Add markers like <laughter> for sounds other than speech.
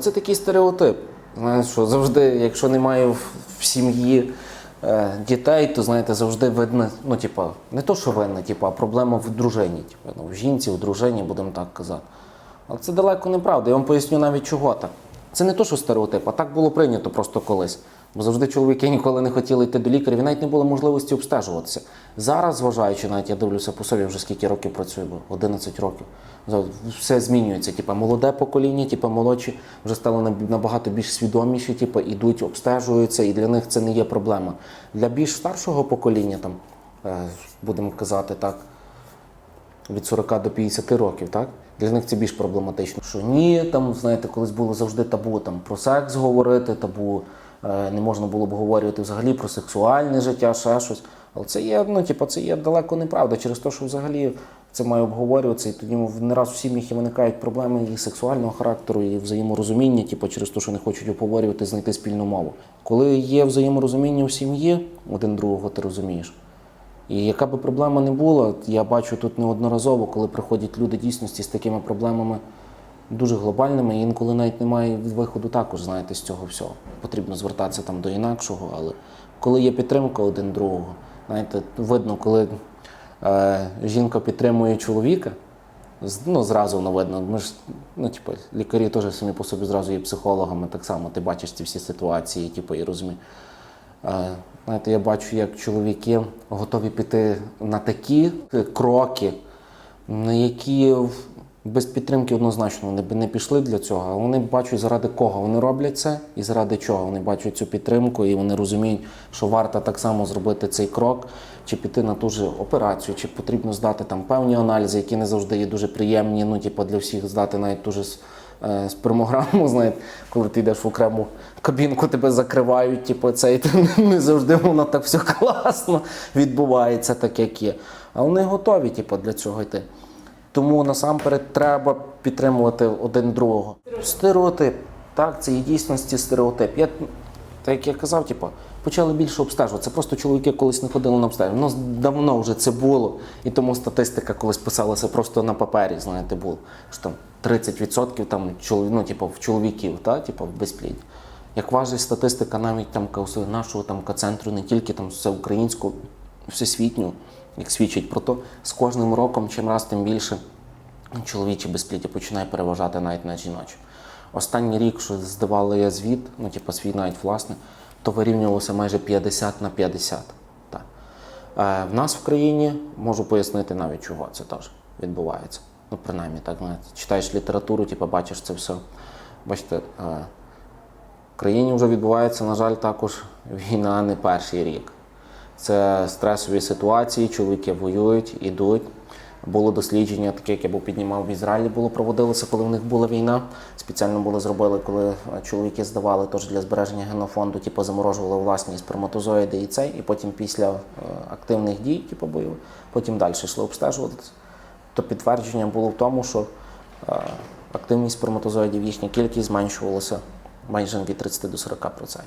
Це такий стереотип. Що завжди, якщо немає в, в сім'ї е, дітей, то знаєте, завжди видно, ну, типа, не то, що винна, типа, а проблема в дружині. Типа, ну, в жінці, в дружині, будемо так казати. Але це далеко неправда. Я вам поясню навіть чого так. Це не то, що стереотип, а так було прийнято просто колись. Бо завжди чоловіки ніколи не хотіли йти до лікаря, і навіть не було можливості обстежуватися. Зараз, зважаючи, навіть я дивлюся по собі, вже скільки років працюю, бо 11 років. Все змінюється. Типа молоде покоління, типа молодші вже стали набагато більш свідоміші, типа ідуть, обстежуються, і для них це не є проблема. Для більш старшого покоління, там, е, будемо казати так, від 40 до 50 років, так? Для них це більш проблематично. Що ні, там, знаєте, колись було завжди табу там, про секс говорити, табу, е, не можна було б говорити взагалі про сексуальне життя, ще щось. Але це є, ну, типу, це є далеко неправда, через те, що взагалі це має обговорюватися, і тоді не раз в сім'ях і виникають проблеми і сексуального характеру, і взаєморозуміння, типу, через те, що не хочуть обговорювати, знайти спільну мову. Коли є взаєморозуміння в сім'ї, один другого ти розумієш. І яка би проблема не була, я бачу тут неодноразово, коли приходять люди дійсності з такими проблемами дуже глобальними, і інколи навіть немає виходу також, знаєте, з цього всього. Потрібно звертатися там до інакшого, але коли є підтримка один другого, знаєте, видно, коли е, жінка підтримує чоловіка, ну, зразу воно видно. Ми ж, ну, типу, лікарі теж самі по собі зразу є психологами, так само ти бачиш ці всі ситуації, типу, і розумієш. Е, Знаєте, я бачу, як чоловіки готові піти на такі кроки, на які без підтримки однозначно вони б не пішли для цього, вони бачать, заради кого вони роблять це і заради чого. Вони бачать цю підтримку і вони розуміють, що варто так само зробити цей крок, чи піти на ту же операцію, чи потрібно здати там певні аналізи, які не завжди є дуже приємні. Ну, типу, для всіх здати навіть ту е, спермограму, знаєте, коли ти йдеш в окрему кабінку, тебе закривають, типу, це, і ти <laughs> не завжди воно так все класно відбувається, так як є. А вони готові, типу, для цього йти. Тому насамперед треба підтримувати один другого. Стереотип. Так, це є дійсності стереотип. Я, так як я казав, типу, почали більше обстежувати. Це просто чоловіки колись не ходили на обстеження. Ну, давно вже це було. І тому статистика колись писалася просто на папері, знаєте, було. Що там 30% там, чолові- ну, типу, в чоловіків, та, типу, в безплідді. Як важить статистика навіть там нашого там центру, не тільки там всеукраїнського, всесвітню, як свідчить про то, з кожним роком, чим раз тим більше чоловіче безпліддя починає переважати навіть над жіночим. Останній рік, що здавали я звіт, ну типу свій навіть власне, то вирівнювалося майже 50 на 50. Так. Е, в нас в країні можу пояснити навіть, чого це теж відбувається. Ну, принаймні, так знаєте. Читаєш літературу, типу, бачиш це все. Бачите, е, в країні вже відбувається, на жаль, також війна не перший рік. Це стресові ситуації, чоловіки воюють, ідуть. Було дослідження, таке, яке я був піднімав в Ізраїлі, було проводилося, коли в них була війна. Спеціально було зробили, коли е, чоловіки здавали теж для збереження генофонду, типу заморожували власні сперматозоїди і цей, і потім після е, активних дій, типу бойових, потім далі йшли обстежуватися. То підтвердження було в тому, що е, активність сперматозоїдів, їхня кількість зменшувалася майже від 30 до 40%.